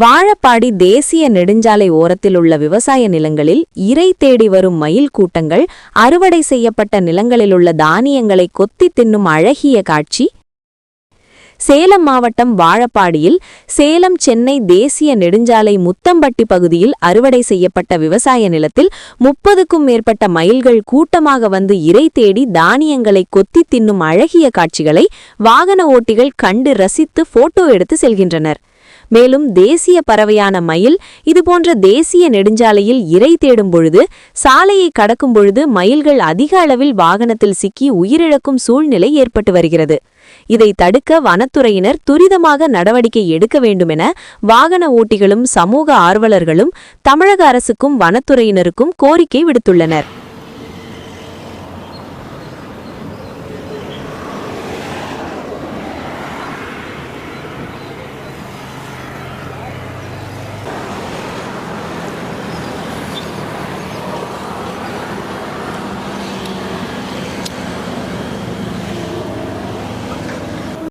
வாழப்பாடி தேசிய நெடுஞ்சாலை ஓரத்தில் உள்ள விவசாய நிலங்களில் இரை தேடி வரும் மயில் கூட்டங்கள் அறுவடை செய்யப்பட்ட நிலங்களில் உள்ள தானியங்களை கொத்தி தின்னும் அழகிய காட்சி. சேலம் மாவட்டம் வாழப்பாடியில் சேலம் சென்னை தேசிய நெடுஞ்சாலை முத்தம்பட்டி பகுதியில் அறுவடை செய்யப்பட்ட விவசாய நிலத்தில் முப்பதுக்கும் மேற்பட்ட மயில்கள் கூட்டமாக வந்து இரை தேடி தானியங்களை கொத்தி தின்னும் அழகிய காட்சிகளை வாகன ஓட்டிகள் கண்டு ரசித்து போட்டோ எடுத்து செல்கின்றனர். மேலும் தேசிய பறவையான மயில் இதுபோன்ற தேசிய நெடுஞ்சாலையில் இரை தேடும் பொழுது சாலையை கடக்கும் பொழுது மயில்கள் அதிக அளவில் வாகனத்தில் சிக்கி உயிரிழக்கும் சூழ்நிலை ஏற்பட்டு வருகிறது. இதை தடுக்க வனத்துறையினர் துரிதமாக நடவடிக்கை எடுக்க வேண்டுமென வாகன ஓட்டிகளும் சமூக ஆர்வலர்களும் தமிழக அரசுக்கும் வனத்துறையினருக்கும் கோரிக்கை விடுத்துள்ளனர்.